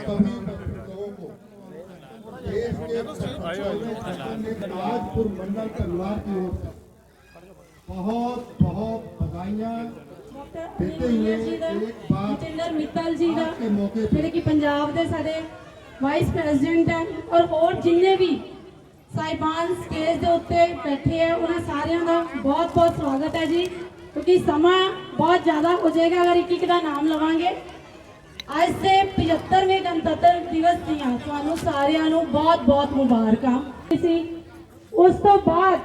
सभी लोगों को देश के राजपुर मंडल परिवार की ओर से बहुत बहुत बधाइयाँ देते हुए एक बार ਜਤਿੰਦਰ ਮਿੱਤਲ ਜੀ ਦਾ के मौके पर ਜਿਹੜੇ ਕਿ ਪੰਜਾਬ ਦੇ ਸਾਡੇ ਵਾਈਸ ਪ੍ਰੈਜ਼ੀਡੈਂਟ ਹੈ ਔਰ ਹੋਰ ਜਿੰਨੇ ਵੀ ਸਾਹਿਬਾਨ ਸਟੇਜ ਦੇ ਉੱਤੇ ਬੈਠੇ ਹੈ ਉਹਨਾਂ ਸਾਰਿਆਂ ਦਾ ਬਹੁਤ ਬਹੁਤ ਸਵਾਗਤ ਹੈ ਜੀ ਕਿਉਂਕਿ ਸਮਾਂ ਬਹੁਤ ਜ਼ਿਆਦਾ ਹੋ ਜਾਏਗਾ ਅਗਰ ਇੱਕ ਇੱਕ ਦਾ ਨਾਮ ਲਵਾਂਗੇ ਅੱਜ ਦੇ 75ਵੇਂ ਗਣਤੰਤਰ ਦਿਵਸ ਦੀਆਂ ਤੁਹਾਨੂੰ ਸਾਰਿਆਂ ਨੂੰ ਬਹੁਤ ਬਹੁਤ ਮੁਬਾਰਕਾਂ। ਸੀ ਉਸ ਤੋਂ ਬਾਅਦ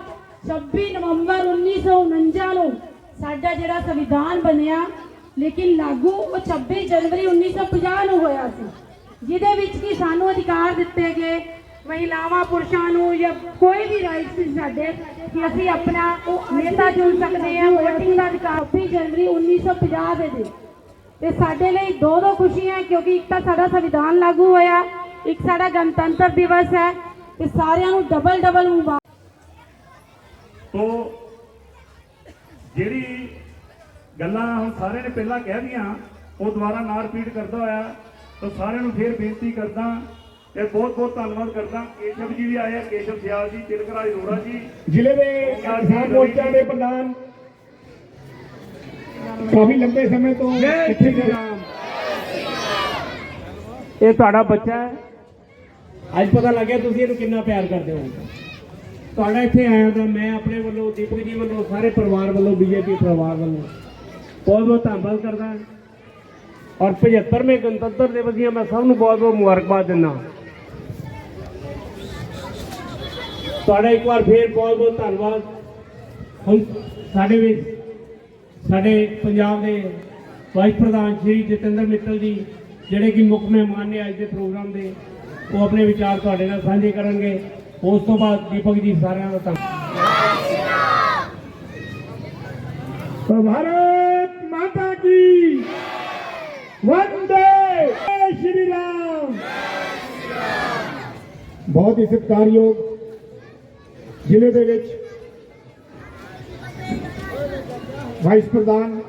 26 ਨਵੰਬਰ 1949 ਨੂੰ ਸਾਡਾ ਜਿਹੜਾ ਸੰਵਿਧਾਨ ਬਣਿਆ, ਲੇਕਿਨ ਲਾਗੂ ਉਹ 26 ਜਨਵਰੀ 1950 ਨੂੰ ਹੋਇਆ ਸੀ, ਜਿਹਦੇ ਵਿੱਚ ਕਿ ਸਾਨੂੰ ਅਧਿਕਾਰ ਦਿੱਤੇ ਗਏ, ਮਹਿਲਾਵਾਂ, ਪੁਰਸ਼ਾਂ ਨੂੰ ਜਾਂ ਕੋਈ ਵੀ ਰਾਈਟ ਸੀ ਸਾਡੇ, ਕਿ ਅਸੀਂ ਆਪਣਾ ਨੇਤਾ ਚੁਣ ਸਕਦੇ ਹਾਂ ਵੋਟਿੰਗ ਦਾ ਅਧਿਕਾਰ। 26 ਜਨਵਰੀ 1950 ਦੇ ਦਿਨ। ਤੇ ਸਾਡੇ ਲਈ ਦੋ ਦੋ ਖੁਸ਼ੀਆਂ ਕਿਉਂਕਿ ਇੱਕ ਤਾਂ ਸਾਡਾ ਸੰਵਿਧਾਨ ਲਾਗੂ ਹੋਇਆ ਇੱਕ ਸਾਡਾ ਗਣਤੰਤਰ ਦਿਵਸ ਹੈ ਤੇ ਸਾਰਿਆਂ ਨੂੰ ਡਬਲ ਡਬਲ ਮੁਬਾਰਕ। ਤੋ ਜਿਹੜੀ ਗੱਲਾਂ ਹੁਣ ਸਾਰਿਆਂ ਨੇ ਪਹਿਲਾਂ ਕਹਿ ਦੀਆਂ ਉਹ ਦੁਬਾਰਾ ਨਾ ਰਿਪੀਟ ਕਰਦਾ ਹੋਇਆ ਤਾਂ ਸਾਰਿਆਂ ਨੂੰ ਫੇਰ ਬੇਨਤੀ ਕਰਦਾ ਤੇ ਬਹੁਤ ਬਹੁਤ ਧੰਨਵਾਦ ਕਰਦਾ। ਕੇਸ਼ਵ ਜੀ ਵੀ ਆਏ ਆ ਕੇਸ਼ਵ ਸਿਆਲ ਜੀ ਤਿਲਕਰਾਜ ਅਰੋੜਾ ਜੀ। ਜ਼ਿਲ੍ਹੇ ਦੇ ਕਿਸਾਨ ਮੋਰਚਾ ਦੇ ਪ੍ਰਧਾਨ ਕਾਫੀ ਲੰਬੇ ਸਮੇਂ ਤੋਂ ਇੱਥੇ ਦੇ ਇਹ ਤੁਹਾਡਾ ਬੱਚਾ ਹੈ? ਅੱਜ ਪਤਾ ਲੱਗਿਆ ਤੁਸੀਂ ਇਹਨੂੰ ਕਿੰਨਾ ਪਿਆਰ ਕਰਦੇ ਹੋ। ਤੁਹਾਡਾ ਇੱਥੇ ਆਇਆ ਤਾਂ ਮੈਂ ਆਪਣੇ ਵੱਲੋਂ ਦੀਪਕ ਜੀ ਵੱਲੋਂ ਸਾਰੇ ਪਰਿਵਾਰ ਵੱਲੋਂ ਬੀਜੇਪੀ ਪਰਿਵਾਰ ਵੱਲੋਂ ਬਹੁਤ ਬਹੁਤ ਧੰਨਵਾਦ ਕਰਦਾ ਔਰ 75ਵੇਂ ਗਣਤੰਤਰ ਦਿਵਸ ਦੀਆਂ ਮੈਂ ਸਭ ਨੂੰ ਬਹੁਤ ਬਹੁਤ ਮੁਬਾਰਕਬਾਦ ਦਿੰਦਾ ਤੁਹਾਡਾ ਇੱਕ ਵਾਰ ਫੇਰ ਬਹੁਤ ਬਹੁਤ ਧੰਨਵਾਦ। ਹੁਣ ਸਾਡੇ ਵਿੱਚ ਸਾਡੇ ਪੰਜਾਬ ਦੇ ਵਾਈਸ ਪ੍ਰਧਾਨ ਸ਼੍ਰੀ ਜਤਿੰਦਰ ਮਿੱਤਲ ਜੀ, ਜਿਹੜੇ ਕਿ ਮੁੱਖ ਮਹਿਮਾਨ ਨੇ ਅੱਜ ਦੇ ਪ੍ਰੋਗਰਾਮ ਦੇ, ਉਹ ਆਪਣੇ ਵਿਚਾਰ ਤੁਹਾਡੇ ਨਾਲ ਸਾਂਝੇ ਕਰਨਗੇ। ਉਸ ਤੋਂ ਬਾਅਦ ਦੀਪਕ ਜੀ ਸਾਰਿਆਂ ਦਾ ਧੰਨਵਾਦ। ਭਾਰਤ ਮਾਤਾ ਕੀ ਵੰਦੇ ਸ਼੍ਰੀ ਰਾਮ। ਬਹੁਤ ਹੀ ਸਤਿਕਾਰਯੋਗ ਜ਼ਿਲ੍ਹੇ ਦੇ ਵਿੱਚ ਵਾਈਸ ਪ੍ਰਧਾਨ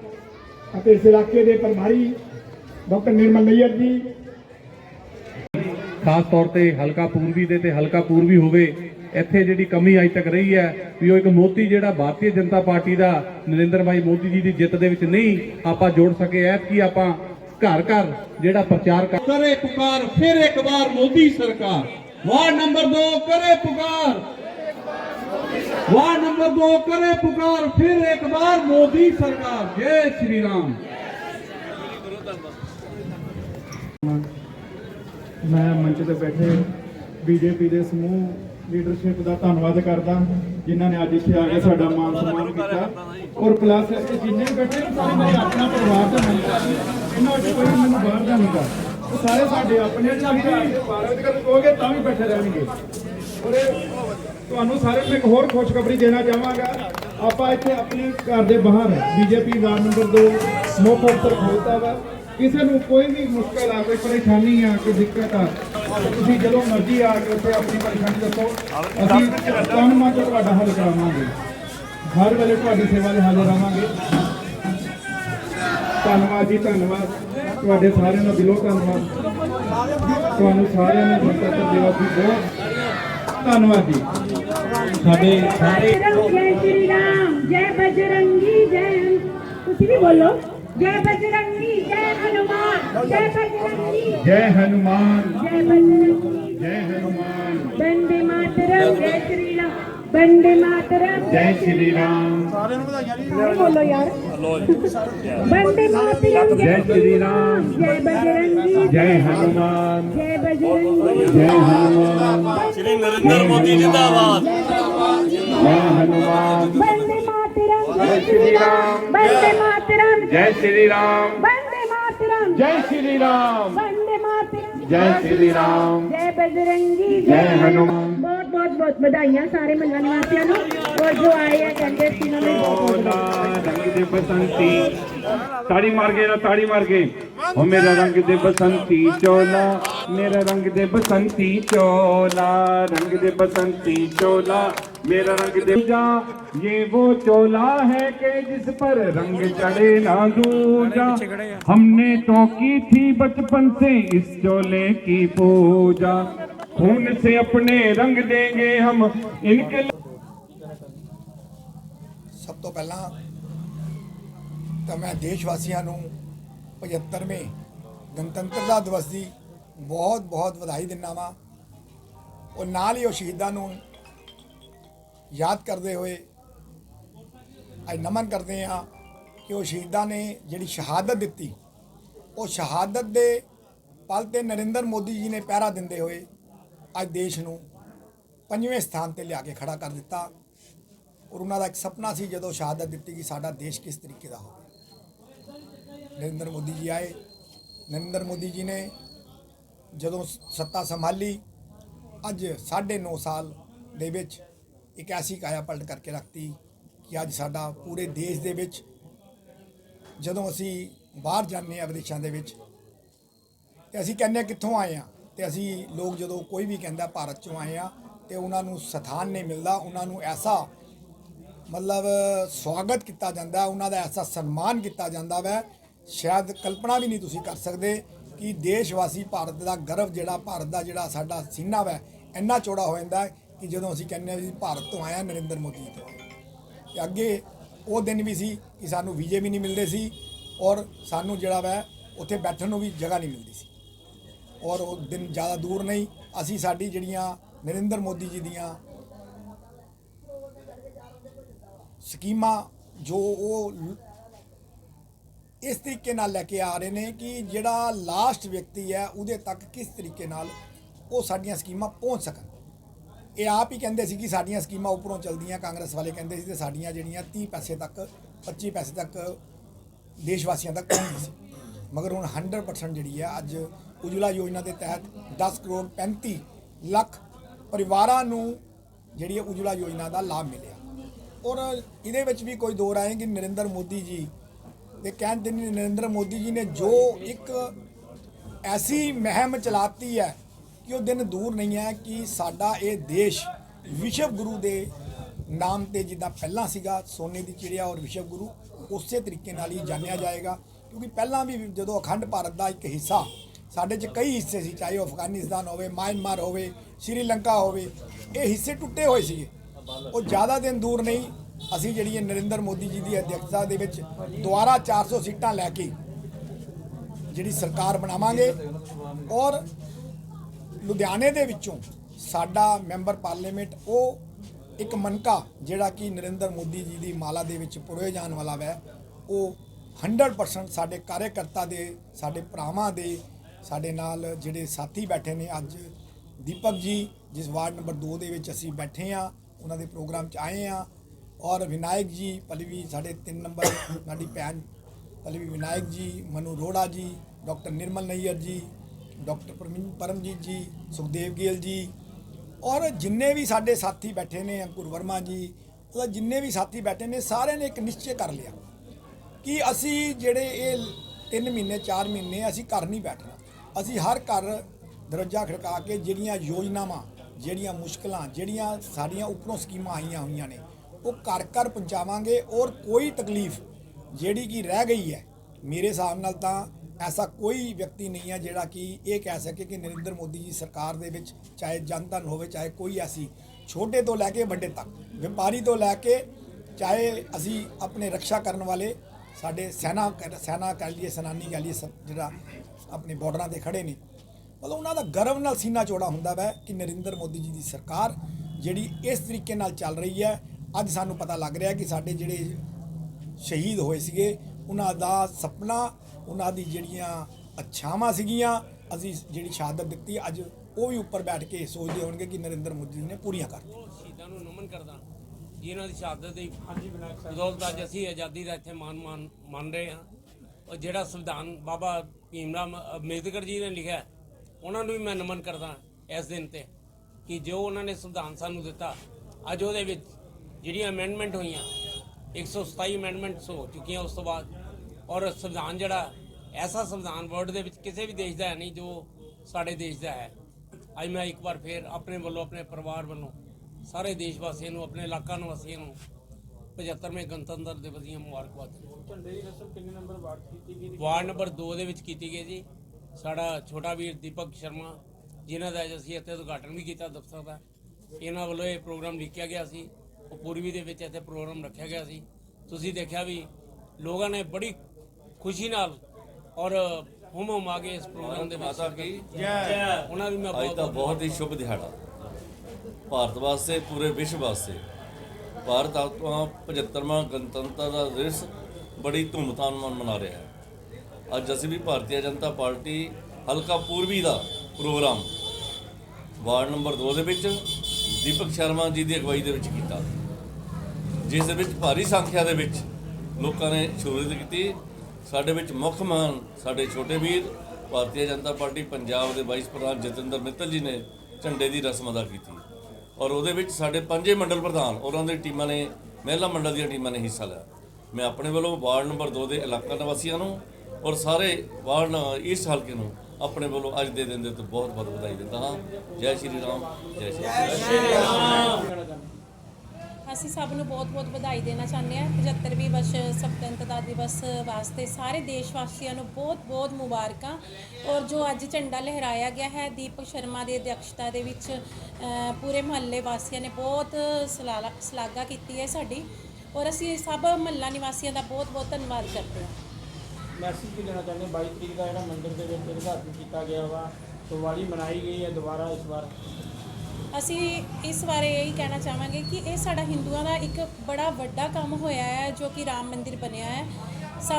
ਅਤੇ ਇਸ ਇਲਾਕੇ ਦੇ ਪ੍ਰਭਾਰੀ ਡਾਕਟਰ ਨਿਰਮਲ ਨਈਅਰ ਜੀ। ਖਾਸ ਤੌਰ ਤੇ ਹਲਕਾ ਪੂਰਬੀ ਦੇ ਤੇ ਹਲਕਾ ਪੂਰਬੀ ਹੋਵੇ ਇੱਥੇ ਜਿਹੜੀ ਕਮੀ ਅਜੇ ਤੱਕ ਰਹੀ ਹੈ ਵੀ ਉਹ ਇੱਕ ਮੋਤੀ ਜਿਹੜਾ ਭਾਰਤੀ ਜਨਤਾ ਪਾਰਟੀ ਦਾ ਨਰਿੰਦਰ ਭਾਈ ਮੋਦੀ ਜੀ ਦੀ ਜਿੱਤ ਦੇ ਵਿੱਚ ਨਹੀਂ ਆਪਾਂ ਜੋੜ ਸਕੇ ਐ ਕਿ ਆਪਾਂ ਘਰ ਘਰ ਜਿਹੜਾ ਪ੍ਰਚਾਰ ਕਰੇ ਪੁਕਾਰ ਫਿਰ ਇੱਕ ਵਾਰ ਮੋਦੀ ਸਰਕਾਰ। ਵਾਰਡ ਨੰਬਰ 2 ਕਰੇ ਪੁਕਾਰ। वार्ड नंबर दो करे पुकार फिर एक बार मोदी सरकार जय श्री राम ਮੈਂ ਮੰਚ ਤੇ ਬੈਠੇ ਬੀਜੇਪੀ ਦੇ ਸਮੂਹ ਲੀਡਰਸ਼ਿਪ ਦਾ ਧੰਨਵਾਦ ਕਰਦਾ ਜਿਨ੍ਹਾਂ ਨੇ ਅੱਜ ਇੱਥੇ ਆ ਕੇ ਸਾਡਾ ਮਾਨ ਸਨਮਾਨ ਕੀਤਾ ਔਰ ਪਲੱਸ ਇੱਥੇ ਜਿੰਨੇ ਵੀ ਬੈਠੇ ਨੇ ਸਾਰੇ ਮੇਰੇ ਆਪਣਾ ਪਰਿਵਾਰ ਦਾ ਮੈਂਬਰ ਨੇ ਇਹਨਾਂ ਵਿੱਚ ਕੋਈ ਮੈਨੂੰ ਬਾਹਰ ਦਾ ਨਹੀਂਗਾ ਉਹ ਸਾਰੇ ਸਾਡੇ ਆਪਣੇ ਨੇ ਵੀ ਭਾਰਤ ਗੱਲ ਕਹੋਗੇ ਤਾਂ ਵੀ ਬੈਠੇ ਰਹਿਣਗੇ ਔਰ ਇਹ ਤੁਹਾਨੂੰ ਸਾਰਿਆਂ ਨੂੰ ਇੱਕ ਹੋਰ ਖੁਸ਼ਖਬਰੀ ਦੇਣਾ ਚਾਹਾਂਗਾ। ਆਪਾਂ ਇੱਥੇ ਆਪਣੇ ਘਰ ਦੇ ਬਾਹਰ ਬੀਜੇਪੀ ਵਾਰਡ ਨੰਬਰ 2 ਮੁੱਖ ਅਫਸਰ ਖੋਲਤਾ ਵਾ। ਕਿਸੇ ਨੂੰ ਕੋਈ ਵੀ ਮੁਸ਼ਕਲ ਆ ਕੋਈ ਪਰੇਸ਼ਾਨੀ ਆ ਕੋਈ ਦਿੱਕਤ ਆ ਤੁਸੀਂ ਜਦੋਂ ਮਰਜ਼ੀ ਆ ਕੇ ਉੱਥੇ ਆਪਣੀ ਪਰੇਸ਼ਾਨੀ ਦੱਸੋ। ਅਸੀਂ ਤਨ ਮਨ ਤੁਹਾਡਾ ਹੱਲ ਕਰਾਵਾਂਗੇ। ਹਰ ਵੇਲੇ ਤੁਹਾਡੀ ਸੇਵਾ ਲਈ ਹਾਜ਼ਰ ਰਹਾਂਗੇ। ਧੰਨਵਾਦ ਜੀ, ਧੰਨਵਾਦ। ਤੁਹਾਡੇ ਸਾਰਿਆਂ ਦਾ ਦਿਲੋਂ ਧੰਨਵਾਦ। ਤੁਹਾਨੂੰ ਸਾਰਿਆਂ ਨੂੰ ਗਣਤੰਤਰ ਬਹੁਤ ਧੰਨਵਾਦ ਜੀ। ਸਾਡੇ ਸਾਰੇ ਜੈ ਸ਼੍ਰੀ ਰਾਮ ਜੈ ਬਜਰੰਗੀ ਜੈ ਤੁਸੀਂ ਵੀ ਬੋਲੋ। ਜੈ ਬਜਰੰਗੀ ਜੈ ਹਨੂਮਾਨ ਜੈ ਬਜਰੰਗੀ। ਜੈ ਹਨੂਮਾਨ। ਜੈ ਜੈ ਹਨੂਮਾਨ। ਬੰਦੇ ਮਾਤਰਮ ਜੈ ਸ਼੍ਰੀ ਰਾਮ। ਬੰਦੇ ਮਾਤਰਮ। ਜੈ ਸ਼੍ਰੀ ਰਾਮ। ਸਾਰਿਆਂ ਨੂੰ ਵਧਾਈਆਂ ਜੀ। ਬੋਲੋ ਯਾਰ। ਬੰਦੇ ਮਾਤਰਮ ਜੈ ਸ਼੍ਰੀ ਰਾਮ। ਜੈ ਬਜਰੰਗੀ ਜੈ ਹਨੂਮਾਨ। ਜੈ ਬਜਰੰਗੀ ਜੈ ਹਨੂਮਾਨ। ਸ਼੍ਰੀ ਨਰਿੰਦਰ ਮੋਦੀ ਜਿੰਦਾਬਾਦ। ਜੈ ਹਨੂਮਾਨ। ਬੰਦੇ ਮਾਤਰਮ। ਜੈ ਸ਼੍ਰੀ ਰਾਮ। ਬੰਦੇ ਮਾਤਰਮ। ਜੈ ਸ਼੍ਰੀ ਰਾਮ। ਬੰਦੇ ਮਾਤਰਮ। ਜੈ ਸ਼੍ਰੀ ਰਾਮ। ਬੰਦੇ ਮਾਤਰਮ। ਜੈ ਸ਼੍ਰੀ ਰਾਮ। ਜੈ ਬਜਰੰਗੀ ਜੈ ਹਨੂਮਾਨ। ਬਹੁਤ ਬਹੁਤ ਬਹੁਤ ਵਧਾਈਆਂ ਸਾਰੇ ਮੱਲਾ ਨਿਵਾਸੀਆਂ ਨੂੰ ਔਰ ਜੋ ਆਏ ਆ ਕਹਿੰਦੇ ਸੀ ਉਹਨਾਂ ਨੂੰ ਬਹੁਤ ਬਹੁਤ ਵਧਾਈਆਂ। ਬੋਲਾ ਰੰਗ ਦੇ ਬਸੰਤੀ ਤਾੜੀ ਮਾਰ ਕੇ ਨਾ ਤਾੜੀ ਮਾਰ ਕੇ ਓ ਮੇਰਾ ਰੰਗ ਦੇ ਬਸੰਤੀ ਚੋਲਾ ਮੇਰਾ ਰੰਗ ਦੇ ਬਸੰਤੀ ਚੋਲਾ ਰੰਗ ਦੇ ਬਸੰਤੀ ਚੋਲਾ मेरा रंग दे जा ये वो चोला है कि जिस पर रंग चढ़े ना दूजा हमने तो की थी बचपन से इस चोले की पूजा खून से अपने रंग देंगे हम इनके ਸਭ ਤੋਂ ਪਹਿਲਾਂ ਤਾਂ ਮੈਂ ਦੇਸ਼ ਵਾਸੀਆਂ ਨੂੰ 75ਵੇਂ ਗਣਤੰਤਰਤਾ ਦਿਵਸ ਦੀ ਬਹੁਤ ਬਹੁਤ ਵਧਾਈ ਦਿੰਦਾ ਵਾਂ ਔਰ ਨਾਲ ਹੀ ਉਹ ਸ਼ਹੀਦਾਂ ਨੂੰ ਯਾਦ ਕਰਦੇ ਹੋਏ ਅੱਜ ਨਮਨ ਕਰਦੇ ਆ ਕਿ ਉਹ ਸ਼ਹੀਦਾਂ ਨੇ ਜਿਹੜੀ ਸ਼ਹਾਦਤ ਦਿੱਤੀ ਉਹ ਸ਼ਹਾਦਤ ਦੇ ਪਲ ਤੇ ਨਰਿੰਦਰ ਮੋਦੀ ਜੀ ਨੇ ਪਹਿਰਾ ਦਿੰਦੇ ਹੋਏ ਅੱਜ ਦੇਸ਼ ਨੂੰ ਪੰਜਵੇਂ ਸਥਾਨ ਤੇ ਲਿਆ ਕੇ ਖੜਾ ਕਰ ਦਿੱਤਾ। ਔਰ ਉਹਨਾਂ ਦਾ ਇੱਕ ਸੁਪਨਾ ਸੀ ਜਦੋਂ ਸ਼ਹਾਦਤ ਦਿੱਤੀ ਕਿ ਸਾਡਾ ਦੇਸ਼ ਕਿਸ ਤਰੀਕੇ ਦਾ ਹੋਵੇ। ਨਰਿੰਦਰ ਮੋਦੀ ਜੀ ਆਏ। ਨਰਿੰਦਰ ਮੋਦੀ ਜੀ ਨੇ ਜਦੋਂ ਸੱਤਾ ਸੰਭਾਲੀ, ਅੱਜ 9.5 ਸਾਲ ਦੇ ਵਿੱਚ ਇੱਕ ਐਸੀ ਕਾਇਆ ਪਲਟ ਕਰਕੇ ਰੱਖਤੀ ਕਿ ਅੱਜ ਸਾਡਾ ਪੂਰੇ ਦੇਸ਼ ਦੇ ਵਿੱਚ ਜਦੋਂ ਅਸੀਂ ਬਾਹਰ ਜਾਂਦੇ ਹਾਂ ਵਿਦੇਸ਼ਾਂ ਦੇ ਵਿੱਚ, ਤੇ ਅਸੀਂ ਕਹਿੰਦੇ ਹਾਂ ਕਿੱਥੋਂ ਆਏ ਆ ਤੇ ਅਸੀਂ ਲੋਕ ਜਦੋਂ ਕੋਈ ਵੀ ਕਹਿੰਦਾ ਭਾਰਤ ਚੋਂ ਆਏ ਆ ਤੇ ਉਹਨਾਂ ਨੂੰ ਸਥਾਨ ਨਹੀਂ ਮਿਲਦਾ, ਉਹਨਾਂ ਨੂੰ ਐਸਾ ਮਤਲਬ ਸਵਾਗਤ ਕੀਤਾ ਜਾਂਦਾ, ਉਹਨਾਂ ਦਾ ਐਸਾ ਸਨਮਾਨ ਕੀਤਾ ਜਾਂਦਾ ਵੈ। ਸ਼ਾਇਦ ਕਲਪਨਾ ਵੀ ਨਹੀਂ ਤੁਸੀਂ ਕਰ ਸਕਦੇ ਕਿ ਦੇਸ਼ ਵਾਸੀ ਭਾਰਤ ਦਾ ਗਰਵ ਜਿਹੜਾ, ਭਾਰਤ ਦਾ ਜਿਹੜਾ ਸਾਡਾ ਸੀਨਾ ਵੈ, ਇੰਨਾ ਚੌੜਾ ਹੋ ਜਾਂਦਾ ਕਿ ਜਦੋਂ ਅਸੀਂ ਕਹਿੰਦੇ ਵੀ ਭਾਰਤ ਤੋਂ ਆਇਆ ਨਰਿੰਦਰ ਮੋਦੀ ਤੋਂ। ਤੇ ਅੱਗੇ ਉਹ ਦਿਨ ਵੀ ਸੀ ਕਿ ਸਾਨੂੰ ਵੀਜ਼ੇ ਵੀ ਨਹੀਂ ਮਿਲਦੇ ਸੀ ਔਰ ਸਾਨੂੰ ਜਿਹੜਾ ਵੈ ਉੱਥੇ ਬੈਠਣ ਨੂੰ ਵੀ ਜਗ੍ਹਾ ਨਹੀਂ ਮਿਲਦੀ ਸੀ। ਔਰ ਉਹ ਦਿਨ ਜ਼ਿਆਦਾ ਦੂਰ ਨਹੀਂ, ਅਸੀਂ ਸਾਡੀ ਜਿਹੜੀਆਂ ਨਰਿੰਦਰ ਮੋਦੀ ਜੀ ਦੀਆਂ ਸਕੀਮਾਂ ਜੋ ਉਹ ਇਸ ਤਰੀਕੇ ਨਾਲ ਲੈ ਕੇ ਆ ਰਹੇ ਨੇ ਕਿ ਜਿਹੜਾ ਲਾਸਟ ਵਿਅਕਤੀ ਹੈ, ਉਹਦੇ ਤੱਕ ਕਿਸ ਤਰੀਕੇ ਨਾਲ ਉਹ ਸਾਡੀਆਂ ਸਕੀਮਾਂ ਪਹੁੰਚ ਸਕਣ। ਇਹ ਆਪ ਹੀ ਕਹਿੰਦੇ ਸੀ ਕਿ ਸਾਡੀਆਂ ਸਕੀਮਾਂ ਉੱਪਰੋਂ ਚਲਦੀਆਂ, ਕਾਂਗਰਸ ਵਾਲੇ ਕਹਿੰਦੇ ਸੀ ਤੇ ਸਾਡੀਆਂ ਜਿਹੜੀਆਂ 30 ਪੈਸੇ ਤੱਕ 25 ਪੈਸੇ ਤੱਕ ਦੇਸ਼ ਵਾਸੀਆਂ ਤੱਕ ਪਹੁੰਚਦੀ ਸੀ। ਮਗਰ ਹੁਣ 100% ਜਿਹੜੀ ਹੈ, ਅੱਜ ਉਜਲਾ ਯੋਜਨਾ ਦੇ ਤਹਿਤ 10 ਕਰੋੜ 35 ਲੱਖ ਪਰਿਵਾਰਾਂ ਨੂੰ ਜਿਹੜੀ ਹੈ ਉਜਲਾ ਯੋਜਨਾ ਦਾ ਲਾਭ ਮਿਲਿਆ। ਔਰ ਇਹਦੇ ਵਿੱਚ ਵੀ ਕੋਈ ਦੋ ਰਾਏ ਕਿ ਨਰਿੰਦਰ ਮੋਦੀ ਜੀ ਦੇ ਕਹਿੰਦੇ ਨੇ ਨਰਿੰਦਰ ਮੋਦੀ ਜੀ ਨੇ ਜੋ ਇੱਕ ਐਸੀ ਮਹਿਮ ਚਲਾਤੀ ਹੈ ਕਿ ਉਹ ਦਿਨ ਦੂਰ ਨਹੀਂ ਹੈ ਕਿ ਸਾਡਾ ਇਹ ਦੇਸ਼ ਵਿਸ਼ਵ ਗੁਰੂ ਦੇ ਨਾਮ ਤੇ ਜਿੱਦਾਂ ਪਹਿਲਾਂ ਸੀਗਾ, ਸੋਨੇ ਦੀ ਚਿੜੀਆ ਔਰ ਵਿਸ਼ਵ ਗੁਰੂ, ਉਸੇ ਤਰੀਕੇ ਨਾਲ ਹੀ ਜਾਣਿਆ ਜਾਏਗਾ। ਕਿਉਂਕਿ ਪਹਿਲਾਂ ਵੀ ਜਦੋਂ ਅਖੰਡ ਭਾਰਤ ਦਾ ਇੱਕ ਹਿੱਸਾ ਸਾਡੇ 'ਚ ਕਈ ਹਿੱਸੇ ਸੀ, ਚਾਹੇ ਉਹ ਅਫਗਾਨਿਸਤਾਨ ਹੋਵੇ, ਮਿਆਂਮਾਰ ਹੋਵੇ, ਸ਼੍ਰੀਲੰਕਾ ਹੋਵੇ, ਇਹ ਹਿੱਸੇ ਟੁੱਟੇ ਹੋਏ ਸੀਗੇ। ਉਹ ਜ਼ਿਆਦਾ ਦਿਨ ਦੂਰ ਨਹੀਂ, ਅਸੀਂ ਜਿਹੜੀ ਇਹ ਨਰਿੰਦਰ ਮੋਦੀ ਜੀ ਦੀ ਅਧਿਕਸ਼ਤਾ ਦੇ ਵਿੱਚ ਦੁਬਾਰਾ 400 ਸੀਟਾਂ ਲੈ ਕੇ ਜਿਹੜੀ ਸਰਕਾਰ ਬਣਾਵਾਂਗੇ ਔਰ ਲੁਧਿਆਣੇ ਦੇ ਵਿੱਚੋਂ ਸਾਡਾ ਮੈਂਬਰ ਪਾਰਲੀਮੈਂਟ, ਉਹ ਇੱਕ ਮਨਕਾ ਜਿਹੜਾ ਕਿ ਨਰਿੰਦਰ ਮੋਦੀ ਜੀ ਦੀ ਮਾਲਾ ਦੇ ਵਿੱਚ ਪੁਰੋਏ ਜਾਣ ਵਾਲਾ ਵੈ, ਉਹ 100% ਸਾਡੇ ਕਾਰਜਕਰਤਾ ਦੇ, ਸਾਡੇ ਭਰਾਵਾਂ ਦੇ ਸਾਡੇ ਨਾਲ ਜਿਹੜੇ ਸਾਥੀ ਬੈਠੇ ਨੇ ਅੱਜ ਦੀਪਕ ਜੀ, ਜਿਸ ਵਾਰਡ ਨੰਬਰ 2 ਦੇ ਵਿੱਚ ਅਸੀਂ ਬੈਠੇ ਆ ਉਹਨਾਂ ਦੇ ਪ੍ਰੋਗਰਾਮ 'ਚ ਆਏ ਆ ਔਰ ਵਿਨਾਇਕ ਜੀ, ਪਲਵੀ ਸਾਡੇ 3 ਨੰਬਰ ਸਾਡੀ ਭੈਣ ਪਲਵੀ ਵਿਨਾਇਕ ਜੀ, ਮਨੂ ਰੋੜਾ ਜੀ, ਡਾਕਟਰ ਨਿਰਮਲ ਨਈਅਰ ਜੀ, ਡਾਕਟਰ ਪਰਮਜੀਤ ਜੀ, ਸੁਖਦੇਵ ਗਿੱਲ ਜੀ। ਔਰ ਜਿੰਨੇ ਵੀ ਸਾਡੇ ਸਾਥੀ ਬੈਠੇ ਨੇ, ਅੰਕੁਰ ਵਰਮਾ ਜੀ, ਉਹਦਾ ਜਿੰਨੇ ਵੀ ਸਾਥੀ ਬੈਠੇ ਨੇ, ਸਾਰਿਆਂ ਨੇ ਇੱਕ ਨਿਸ਼ਚੈ ਕਰ ਲਿਆ ਕਿ ਅਸੀਂ ਜਿਹੜੇ ਇਹ 3 ਮਹੀਨੇ 4 ਮਹੀਨੇ ਅਸੀਂ ਘਰ ਨਹੀਂ ਬੈਠਣਾ। ਅਸੀਂ ਹਰ ਘਰ ਦਰਵਾਜ਼ਾ ਖੜਕਾ ਕੇ ਜਿਹੜੀਆਂ ਯੋਜਨਾਵਾਂ, ਜਿਹੜੀਆਂ ਮੁਸ਼ਕਲਾਂ, ਜਿਹੜੀਆਂ ਸਾਡੀਆਂ ਉੱਪਰੋਂ ਸਕੀਮਾਂ ਆਈਆਂ ਹੋਈਆਂ ਨੇ, ਉਹ ਘਰ ਘਰ ਪਹੁੰਚਾਵਾਂਗੇ ਔਰ ਕੋਈ ਤਕਲੀਫ ਜਿਹੜੀ ਕਿ ਰਹਿ ਗਈ ਹੈ, ਮੇਰੇ ਹਿਸਾਬ ਨਾਲ ਤਾਂ ਐਸਾ ਕੋਈ ਵਿਅਕਤੀ ਨਹੀਂ ਹੈ ਜਿਹੜਾ ਕਿ ਇਹ ਕਹਿ ਸਕੇ ਕਿ ਨਰਿੰਦਰ ਮੋਦੀ ਜੀ ਸਰਕਾਰ ਦੇ ਵਿੱਚ ਚਾਹੇ ਜਨਧਨ ਹੋਵੇ, ਚਾਹੇ ਕੋਈ ਐਸੀ ਛੋਟੇ ਤੋਂ ਲੈ ਕੇ ਵੱਡੇ ਤੱਕ, ਵਪਾਰੀ ਤੋਂ ਲੈ ਕੇ ਚਾਹੇ ਅਸੀਂ ਆਪਣੇ ਰੱਖਿਆ ਕਰਨ ਵਾਲੇ ਸਾਡੇ ਸੈਨਾ ਕਹਿ- ਸੈਨਾ ਕਹਿ ਲਈਏ, ਸੈਨਾਨੀ ਕਹਿ ਲਈਏ, ਸਭ ਜਿਹੜਾ ਆਪਣੇ ਬਾਰਡਰਾਂ ਤੇ ਖੜੇ ਨੇ। ਮਤਲਬ ਉਹਨਾਂ ਦਾ ਗਰਵ ਨਾਲ ਸੀਨਾ ਚੌੜਾ ਹੁੰਦਾ ਵੈ ਕਿ ਨਰਿੰਦਰ ਮੋਦੀ ਜੀ ਦੀ ਸਰਕਾਰ ਜਿਹੜੀ ਇਸ ਤਰੀਕੇ ਨਾਲ ਚੱਲ ਰਹੀ ਹੈ ਅੱਜ ਸਾਨੂੰ ਪਤਾ ਲੱਗ ਰਿਹਾ ਕਿ ਸਾਡੇ ਜਿਹੜੇ ਸ਼ਹੀਦ ਹੋਏ ਸੀਗੇ ਉਹਨਾਂ ਦਾ ਸੁਪਨਾ ਉਹਨਾਂ ਦੀ ਜਿਹੜੀਆਂ ਅੱਛਾਵਾਂ ਸੀਗੀਆਂ ਅਸੀਂ ਜਿਹੜੀ ਸ਼ਹਾਦਤ ਦਿੱਤੀ ਅੱਜ ਉਹ ਵੀ ਉੱਪਰ ਬੈਠ ਕੇ ਸੋਚਦੇ ਹੋਣਗੇ ਕਿ ਨਰਿੰਦਰ ਮੋਦੀ ਜੀ ਨੇ ਪੂਰੀਆਂ ਕਰ ਦਿੱਤੀਆਂ। ਸ਼ਹੀਦਾਂ ਨੂੰ ਨਮਨ ਕਰਦਾ। ਜਿਨ੍ਹਾਂ ਦੀ ਸ਼ਹਾਦਤ ਦੀ ਬਦੌਲਤ ਅੱਜ ਅਸੀਂ ਆਜ਼ਾਦੀ ਦਾ ਇੱਥੇ ਮਾਨ ਮਾਨ ਮੰਨ ਰਹੇ ਹਾਂ। ਔਰ ਜਿਹੜਾ ਸੰਵਿਧਾਨ ਬਾਬਾ ਭੀਮ ਰਾਮ ਅੰਬੇਦਕਰ ਜੀ ਨੇ ਲਿਖਿਆ, ਉਹਨਾਂ ਨੂੰ ਵੀ ਮੈਂ ਨਮਨ ਕਰਦਾ ਇਸ ਦਿਨ ਤੇ ਕਿ ਜੋ ਉਹਨਾਂ ਨੇ ਸੰਵਿਧਾਨ ਸਾਨੂੰ ਦਿੱਤਾ, ਅੱਜ ਉਹਦੇ ਵਿੱਚ ਜਿਹੜੀਆਂ ਅਮੈਂਡਮੈਂਟ ਹੋਈਆਂ 127 ਅਮੈਂਡਮੈਂਟਸ ਹੋ ਚੁੱਕੀਆਂ ਉਸ ਤੋਂ ਬਾਅਦ, ਔਰ ਸੰਵਿਧਾਨ ਜਿਹੜਾ ਐਸਾ ਸੰਵਿਧਾਨ ਵਰਲਡ ਦੇ ਵਿੱਚ ਕਿਸੇ ਵੀ ਦੇਸ਼ ਦਾ ਹੈ ਨਹੀਂ ਜੋ ਸਾਡੇ ਦੇਸ਼ ਦਾ ਹੈ। ਅੱਜ ਮੈਂ ਇੱਕ ਵਾਰ ਫੇਰ ਆਪਣੇ ਵੱਲੋਂ, ਆਪਣੇ ਪਰਿਵਾਰ ਵੱਲੋਂ, ਸਾਰੇ ਦੇਸ਼ ਵਾਸੀਆਂ ਨੂੰ, ਆਪਣੇ ਇਲਾਕਾ ਨਿਵਾਸੀਆਂ ਨੂੰ 75ਵੇਂ ਗਣਤੰਤਰ ਦਿਵਸ ਦੀਆਂ ਮੁਬਾਰਕਬਾਦ ਦਿੰਦਾ। ਝੰਡੇ ਦੀ ਰਸਮ ਕਿੰਨੇ ਨੰਬਰ ਵਾਰਡ ਕੀਤੀ ਗਈ ਵਾਰਡ ਨੰਬਰ 2 ਦੇ ਵਿੱਚ ਕੀਤੀ ਗਈ ਜੀ। ਸਾਡਾ ਛੋਟਾ ਵੀਰ ਦੀਪਕ ਸ਼ਰਮਾ ਜਿਨ੍ਹਾਂ ਦਾ ਅੱਜ ਅਸੀਂ ਇੱਥੇ ਉਦਘਾਟਨ ਵੀ ਕੀਤਾ ਦਫ਼ਤਰ ਦਾ। ਇਹਨਾਂ ਵੱਲੋਂ ਇਹ ਪ੍ਰੋਗਰਾਮ ਲਿਖਿਆ ਗਿਆ ਸੀ। ਉਹ ਪੂਰਬੀ ਦੇ ਵਿੱਚ ਇੱਥੇ ਪ੍ਰੋਗਰਾਮ ਰੱਖਿਆ ਗਿਆ ਸੀ। ਤੁਸੀਂ ਦੇਖਿਆ ਵੀ ਲੋਕਾਂ ਨੇ ਬੜੀ ਖੁਸ਼ੀ ਨਾਲ ਔਰ ਹੁਮ ਹੁਮ ਆ ਕੇ ਇਸ ਪ੍ਰੋਗਰਾਮ ਦੇ ਵਿੱਚ ਜੈ। ਉਹਨਾਂ ਦੀ ਮੈਂ ਬਹੁਤ ਬਹੁਤ ਬਹੁਤ ਹੀ ਸ਼ੁਭ ਦਿਹਾੜਾ। ਭਾਰਤ ਵਾਸਤੇ ਪੂਰੇ ਵਿਸ਼ਵ ਵਾਸਤੇ। ਭਾਰਤ ਆਪਣਾ 75ਵਾਂ ਗਣਤੰਤਰ ਦਾ ਦਿਵਸ ਬੜੀ ਧੂਮਧਾਮ ਨਾਲ ਮਨਾ ਰਿਹਾ ਹੈ। ਅੱਜ ਅਸੀਂ ਵੀ ਭਾਰਤੀ ਜਨਤਾ ਪਾਰਟੀ ਹਲਕਾ ਪੂਰਬੀ ਦਾ ਪ੍ਰੋਗਰਾਮ ਵਾਰਡ ਨੰਬਰ 2 ਦੇ ਵਿੱਚ ਦੀਪਕ ਸ਼ਰਮਾ ਜੀ ਦੀ ਅਗਵਾਈ ਦੇ ਵਿੱਚ ਕੀਤਾ। ਜਿਸ ਦੇ ਵਿੱਚ ਭਾਰੀ ਸੰਖਿਆ ਦੇ ਵਿੱਚ ਲੋਕਾਂ ਨੇ ਸ਼ਮੂਲੀਅਤ ਕੀਤੀ। ਸਾਡੇ ਵਿੱਚ ਮੁੱਖ ਮਹਿਮਾਨ ਸਾਡੇ ਛੋਟੇ ਵੀਰ, ਭਾਰਤੀ ਜਨਤਾ ਪਾਰਟੀ ਪੰਜਾਬ ਦੇ ਵਾਈਸ ਪ੍ਰਧਾਨ ਜਤਿੰਦਰ ਮਿੱਤਲ ਜੀ ਨੇ ਝੰਡੇ ਦੀ ਰਸਮ ਅਦਾ ਕੀਤੀ। ਔਰ ਉਹਦੇ ਵਿੱਚ ਸਾਡੇ ਪੰਜੇ ਮੰਡਲ ਪ੍ਰਧਾਨ, ਉਹਨਾਂ ਦੀ ਟੀਮਾਂ ਨੇ, ਮਹਿਲਾ ਮੰਡਲ ਦੀਆਂ ਟੀਮਾਂ ਨੇ ਹਿੱਸਾ ਲਿਆ। ਮੈਂ ਆਪਣੇ ਵੱਲੋਂ ਵਾਰਡ ਨੰਬਰ 2 ਦੇ ਇਲਾਕਾ ਨਿਵਾਸੀਆਂ ਨੂੰ ਔਰ ਸਾਰੇ ਵਾਰਡ ਈਸਟ ਹਲਕੇ ਨੂੰ ਆਪਣੇ ਵੱਲੋਂ ਅੱਜ ਦੇ ਦਿਨ ਦੇ ਉੱਤੇ ਬਹੁਤ ਬਹੁਤ ਵਧਾਈ ਦਿੰਦਾ ਹਾਂ। ਜੈ ਸ਼੍ਰੀ ਰਾਮ ਜੈ ਸ਼੍ਰੀ ਰਾਮ। ਅਸੀਂ ਸਭ ਨੂੰ ਬਹੁਤ-ਬਹੁਤ ਵਧਾਈ ਦੇਣਾ ਚਾਹੁੰਦੇ ਹਾਂ। 75ਵੀਂ ਵਰਸ਼ ਸੁਤੰਤਰਤਾ ਦਿਵਸ ਵਾਸਤੇ ਸਾਰੇ ਦੇਸ਼ ਵਾਸੀਆਂ ਨੂੰ ਬਹੁਤ-ਬਹੁਤ ਮੁਬਾਰਕਾਂ। ਔਰ ਜੋ ਅੱਜ ਝੰਡਾ ਲਹਿਰਾਇਆ ਗਿਆ ਹੈ ਦੀਪਕ ਸ਼ਰਮਾ ਦੀ ਅਧਿਕਸ਼ਤਾ ਦੇ ਵਿੱਚ ਪੂਰੇ ਮਹੱਲੇ ਵਾਸੀਆਂ ਨੇ ਬਹੁਤ ਸ਼ਲਾਘਾ ਕੀਤੀ ਹੈ ਸਾਡੀ। ਔਰ ਅਸੀਂ ਸਭ ਮਹੱਲਾ ਨਿਵਾਸੀਆਂ ਦਾ ਬਹੁਤ-ਬਹੁਤ ਧੰਨਵਾਦ ਕਰਦੇ ਹਾਂ। ਮੈਸੇਜ ਕੀ ਦੇਣਾ ਚਾਹੁੰਦੇ? 22 ਤਰੀਕ ਦਾ ਜਿਹੜਾ ਮੰਦਿਰ ਦੇ ਵਿੱਚ ਉਦਘਾਟਨ ਕੀਤਾ ਗਿਆ ਵਾ ਦੀਵਾਲੀ ਮਨਾਈ ਗਈ ਹੈ ਦੁਬਾਰਾ ਇਸ ਵਾਰ? ਅਸੀਂ ਇਸ ਬਾਰੇ ਇਹ ਕਹਿਣਾ ਚਾਹਾਂਗੇ ਕਿ ਇਹ ਸਾਡਾ ਹਿੰਦੂਆਂ ਦਾ ਇੱਕ ਬੜਾ ਵੱਡਾ ਕੰਮ ਹੋਇਆ ਹੈ ਜੋ ਕਿ ਰਾਮ ਮੰਦਿਰ ਬਣਿਆ ਹੈ। ਸਾ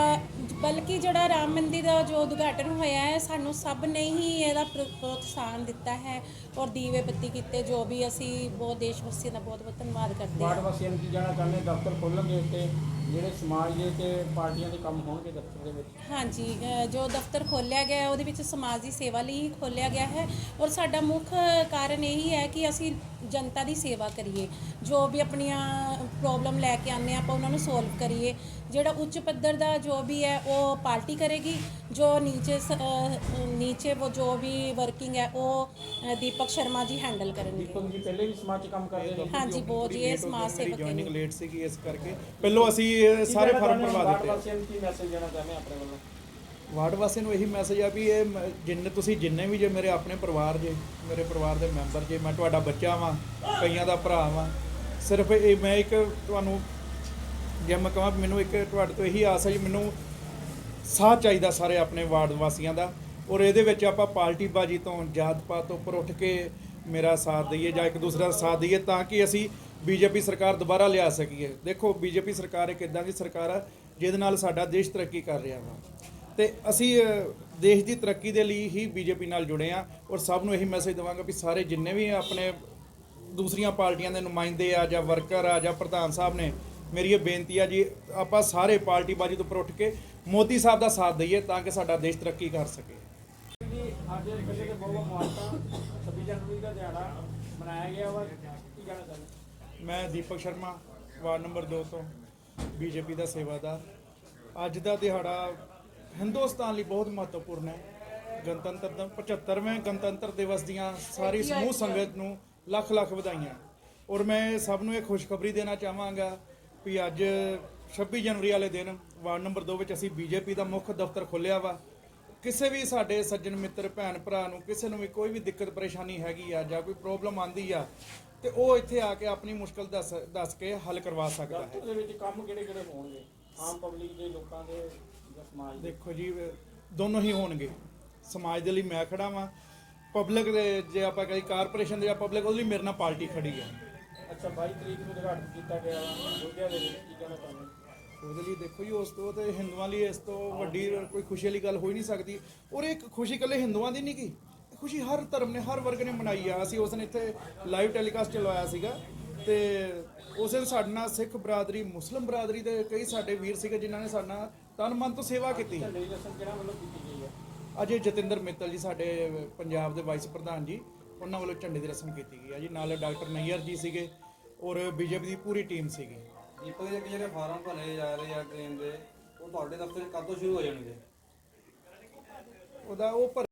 ਬਲਕਿ ਜਿਹੜਾ ਰਾਮ ਮੰਦਿਰ ਦਾ ਜੋ ਉਦਘਾਟਨ ਹੋਇਆ ਹੈ ਸਾਨੂੰ ਸਭ ਨੇ ਹੀ ਇਹਦਾ ਪ੍ਰੋ- ਪ੍ਰੋਤਸਾਹਨ ਦਿੱਤਾ ਹੈ ਔਰ ਦੀਵੇ ਬੱਤੀ ਕੀਤੇ ਜੋ ਵੀ ਅਸੀਂ ਬਹੁਤ ਦੇਸ਼ ਵਾਸੀਆਂ ਦਾ ਬਹੁਤ ਬਹੁਤ ਧੰਨਵਾਦ ਕਰਦੇ ਵਾਰਡ ਹਾਂ। ਵਾਸੀਆਂ ਨੂੰ ਕੀ ਕਹਿਣਾ ਚਾਹੁੰਦੇ ਦਫ਼ਤਰ ਖੋਲ੍ਹਣ ਦੇ ਉੱਤੇ ਜਿਹੜੇ ਸਮਾਜ ਦੇ ਤੇ ਪਾਰਟੀਆਂ ਦੇ ਕੰਮ ਹੋਣਗੇ ਦਫ਼ਤਰ ਦੇ ਵਿੱਚ? ਹਾਂਜੀ ਅ, ਜੋ ਦਫ਼ਤਰ ਖੋਲ੍ਹਿਆ ਗਿਆ ਹੈ, ਉਹਦੇ ਵਿੱਚ ਸਮਾਜ ਦੀ ਸੇਵਾ ਲਈ ਹੀ ਖੋਲ੍ਹਿਆ ਗਿਆ ਹੈ ਔਰ ਸਾਡਾ ਮੁੱਖ ਕਾਰਨ ਇਹੀ ਹੈ ਕਿ ਅਸੀਂ ਜਨਤਾ ਦੀ ਸੇਵਾ ਕਰੀਏ ਜੋ ਵੀ ਆਪਣੀਆਂ ਪ੍ਰੋਬਲਮ ਲੈ ਕੇ ਆਉਂਦੇ ਹਾਂ ਆਪਾਂ ਉਹਨਾਂ ਨੂੰ ਸੋਲਵ ਕਰੀਏ। ਜਿਹੜਾ ਉੱਚ ਪੱਧਰ ਦਾ ਜੋ ਵੀ ਹੈ ਉਹ ਪਾਰਟੀ ਕਰੇਗੀ ਜੋ ਨੀਚੇ ਸ- ਅ, ਨੀਚੇ ਉਹ ਜੋ ਵੀ ਵਰਕਿੰਗ ਹੈ ਉਹ ਅ, ਦੀਪਕ ਸ਼ਰਮਾ ਜੀ ਹੈਂਡਲ ਕਰਨਗੇ। ਦੀਪਕ ਜੀ ਪਹਿਲੇ ਵੀ ਸਮਾਜ 'ਚ ਕੰਮ ਕਰਦੇ ਨੇ ਹਾਂਜੀ ਬਹੁਤ ਜੀ ਇਹ ਸਮਾਜ ਸੇਵਕ ਜੁਆਇਨਿੰਗ ਨੇ। ਲੇਟ ਸੀਗੀ ਇਸ ਕਰਕੇ। ਪਹਿਲੋਂ ਅਸੀਂ ਇਹ ਸਾਰੇ ਫਾਰਮ ਭਰਵਾ ਵਾਰਡ ਦਿੱਤੇ। ਵਾਸੀਆਂ ਨੂੰ ਕੀ ਮੈਸੇਜ ਦੇਣਾ ਚਾਹੁੰਦੇ ਆਪਣੇ ਵੱਲੋਂ? ਵਾਰਡ ਵਾਸੀਆਂ ਨੂੰ ਇਹੀ ਮੈਸੇਜ ਆ ਵੀ ਇਹ ਮ- ਜਿੰਨੇ ਤੁਸੀਂ ਜਿੰਨੇ ਵੀ ਜੇ ਮੇਰੇ ਆਪਣੇ ਪਰਿਵਾਰ ਜੇ ਮੇਰੇ ਪਰਿਵਾਰ ਦੇ ਮੈਂਬਰ ਜੇ ਮੈਂ ਤੁਹਾਡਾ ਬੱਚਾ ਵਾਂ ਕਈਆਂ ਦਾ ਭਰਾ ਵਾਂ ਸਿਰਫ ਇਹ ਮੈਂ ਇੱਕ ਤੁਹਾਨੂੰ ਜੇ ਮੈਂ ਕਹਾਂ ਮੈਨੂੰ ਇੱਕ ਤੁਹਾਡੇ ਤੋਂ ਇਹੀ ਆਸ ਹੈ ਜੀ, ਮੈਨੂੰ ਸਾਥ ਚਾਹੀਦਾ ਸਾਰੇ ਆਪਣੇ ਵਾਰਡ ਵਾਸੀਆਂ ਦਾ। ਔਰ ਇਹਦੇ ਵਿੱਚ ਆਪਾਂ ਪਾਰਟੀ ਬਾਜੀ ਤੋਂ ਜਾਤ ਪਾਤ ਤੋਂ ਉੱਪਰ ਉੱਠ ਕੇ ਮੇਰਾ ਸਾਥ ਦਈਏ ਜਾਂ ਇੱਕ ਦੂਸਰੇ ਦਾ ਸਾਥ ਦਈਏ ਤਾਂ ਕਿ ਅਸੀਂ ਬੀਜੇਪੀ ਸਰਕਾਰ ਦੁਬਾਰਾ ਲਿਆ ਸਕੀਏ। ਦੇਖੋ, ਬੀਜੇਪੀ ਸਰਕਾਰ ਇੱਕ ਇਦਾਂ ਦੀ ਸਰਕਾਰ ਆ, ਜਿਹਦੇ ਨਾਲ ਸਾਡਾ ਦੇਸ਼ ਤਰੱਕੀ ਕਰ ਰਿਹਾ ਵਾ। ਤੇ ਅਸੀਂ ਦੇਸ਼ ਦੀ ਤਰੱਕੀ ਦੇ ਲਈ ਹੀ ਬੀਜੇਪੀ ਨਾਲ ਜੁੜੇ ਆ ਔਰ ਸਭ ਨੂੰ ਇਹੀ ਮੈਸੇਜ ਦਵਾਂਗਾ ਵੀ ਸਾਰੇ ਜਿੰਨੇ ਵੀ ਆਪਣੇ ਦੂਸਰੀਆਂ ਪਾਰਟੀਆਂ ਦੇ ਨੁਮਾਇੰਦੇ ਆ ਜਾਂ ਵਰਕਰ ਆ ਜਾਂ ਪ੍ਰਧਾਨ ਸਾਹਿਬ ਨੇ ਮੇਰੀ ਇਹ ਬੇਨਤੀ ਆ ਜੀ ਆਪਾਂ ਸਾਰੇ ਪਾਰਟੀ ਬਾਜੀ ਤੋਂ ਉੱਪਰ ਉੱਠ ਕੇ ਮੋਦੀ ਸਾਹਿਬ ਦਾ ਸਾਥ ਦਈਏ ਤਾਂ ਕਿ ਸਾਡਾ ਦੇਸ਼ ਤਰੱਕੀ ਕਰ ਸਕੇ। ਜੀ ਅੱਜ ਇਹ ਪਹਿਲੇ ਤੇ ਬਹੁਤ ਬਹੁਤ ਮੁਬਾਰਕਾਂ। 26 ਜਨਵਰੀ ਦਾ ਦਿਹਾੜਾ ਮਨਾਇਆ ਗਿਆ ਵਾ। ਕੀ ਕਹਿਣਾ ਚਾਹੁੰਦੇ? ਮੈਂ ਦੀਪਕ ਸ਼ਰਮਾ ਵਾਰਡ ਨੰਬਰ 2 ਤੋਂ ਬੀਜੇਪੀ ਦਾ ਸੇਵਾਦਾਰ। ਅੱਜ ਦਾ ਦਿਹਾੜਾ ਹਿੰਦੁਸਤਾਨ ਲਈ ਬਹੁਤ ਮਹੱਤਵਪੂਰਨ ਹੈ। ਗਣਤੰਤਰ ਦਾ 75ਵੇਂ ਗਣਤੰਤਰ ਦਿਵਸ ਦੀਆਂ ਸਾਰੀ ਸਮੂਹ ਸੰਗਤ ਨੂੰ ਲੱਖ ਲੱਖ ਵਧਾਈਆਂ। ਔਰ ਮੈਂ ਸਭ ਨੂੰ ਇਹ ਖੁਸ਼ਖਬਰੀ ਦੇਣਾ ਚਾਹਾਂਗਾ ਵੀ ਅੱਜ 26 ਜਨਵਰੀ ਵਾਲੇ ਦਿਨ ਵਾਰਡ ਨੰਬਰ 2 ਵਿੱਚ ਅਸੀਂ ਬੀਜੇਪੀ ਦਾ ਮੁੱਖ ਦਫ਼ਤਰ ਖੋਲ੍ਹਿਆ ਵਾ। ਕਿਸੇ ਵੀ ਸਾਡੇ ਸੱਜਣ ਮਿੱਤਰ ਭੈਣ ਭਰਾ ਨੂੰ ਕਿਸੇ ਨੂੰ ਵੀ ਕੋਈ ਵੀ ਦਿੱਕਤ ਪਰੇਸ਼ਾਨੀ ਹੈਗੀ ਆ ਜਾਂ ਕੋਈ ਪ੍ਰੋਬਲਮ ਆਂਦੀ ਆ ਤੇ ਉਹ ਇੱਥੇ ਆ ਕੇ ਆਪਣੀ ਮੁਸ਼ਕਲ ਦੱਸ ਦੱਸ ਕੇ ਹੱਲ ਕਰਵਾ ਸਕਦਾ ਹੈ। ਦਫ਼ਤਰ ਦੇ ਵਿੱਚ ਕੰਮ ਕਿਹੜੇ ਕਿਹੜੇ ਹੋਣਗੇ? ਆਮ ਪਬਲਿਕ ਦੇ ਲੋਕਾਂ ਦੇ ਜਾਂ ਸਮਾਜ ਦੇ? ਦੇਖੋ ਜੀ ਦੋਨੋਂ ਹੀ ਹੋਣਗੇ। ਸਮਾਜ ਦੇ ਲਈ ਮੈਂ ਖੜਾ ਵਾਂ। ਪਬਲਿਕ ਦੇ ਜੇ ਆਪਾਂ ਕਹੀ ਕਾਰਪੋਰੇਸ਼ਨ ਦੇ ਜਾਂ ਪਬਲਿਕ ਉਹਦੇ ਲਈ ਮੇਰੇ ਨਾਲ ਪਾਰਟੀ ਖੜੀ ਹੈ ਅੱਛਾ 22 ਤਰੀਕ ਨੂੰ ਉਦਘਾਟਨ ਕੀਤਾ ਗਿਆ ਵਾ ਅਯੋਧਿਆ ਦੇ ਵਿੱਚ ਕੀ ਕਹਿਣਾ ਚਾਹੁੰਦੇ? ਉਹਦੇ ਲਈ ਦੇਖੋ ਜੀ ਉਸ ਤੋਂ ਤੇ ਹਿੰਦੂਆਂ ਲਈ ਇਸ ਤੋਂ ਵੱਡੀ ਕੋਈ ਖੁਸ਼ੀ ਵਾਲੀ ਗੱਲ ਹੋ ਹੀ ਨਹੀਂ ਸਕਦੀ। ਔਰ ਇਹ ਖੁਸ਼ੀ ਇਕੱਲੇ ਹਿੰਦੂਆਂ ਦੀ ਨਹੀਂ ਕੀ ਖੁਸ਼ੀ ਹਰ ਧਰਮ ਨੇ ਹਰ ਵਰਗ ਨੇ ਮਨਾਈ ਆ। ਅਸੀਂ ਉਸ ਦਿਨ ਇੱਥੇ ਲਾਈਵ ਟੈਲੀਕਾਸਟ ਚਲਵਾਇਆ ਸੀਗਾ ਤੇ ਉਸ ਦਿਨ ਸਾਡੇ ਨਾਲ ਸਿੱਖ ਬਰਾਦਰੀ ਮੁਸਲਮ ਬਰਾਦਰੀ ਦੇ ਕਈ ਸਾਡੇ ਵੀਰ ਸੀਗੇ ਜਿਨ੍ਹਾਂ ਨੇ ਸਾਡੇ ਤਨ ਮਨ ਤੋਂ ਸੇਵਾ ਕੀਤੀ। ਅਜੇ ਜਤਿੰਦਰ ਮਿੱਤਲ ਜੀ ਸਾਡੇ ਪੰਜਾਬ ਦੇ ਵਾਈਸ ਪ੍ਰਧਾਨ ਜੀ। ਉਹਨਾਂ ਵੱਲੋਂ ਝੰਡੇ ਦੀ ਰਸਮ ਕੀਤੀ ਗਈ ਹੈ ਜੀ। ਨਾਲ ਡਾਕਟਰ ਨਈਅਰ ਜੀ ਸੀਗੇ ਔਰ ਬੀਜੇਪੀ ਦੀ ਪੂਰੀ ਟੀਮ ਸੀਗੀ। ਦੀਪਕ ਦੇ ਜਿਹੜੇ ਫਾਰਮ ਭਰੇ ਜਾ ਰਹੇ ਆ ਟ੍ਰੇਨ ਦੇ ਉਹ ਤੁਹਾਡੇ ਦਫ਼ਤਰ ਕਦੋਂ ਸ਼ੁਰੂ ਹੋ ਜਾਣਗੇ? ਉਹਦਾ ਉਹ ਭਰ-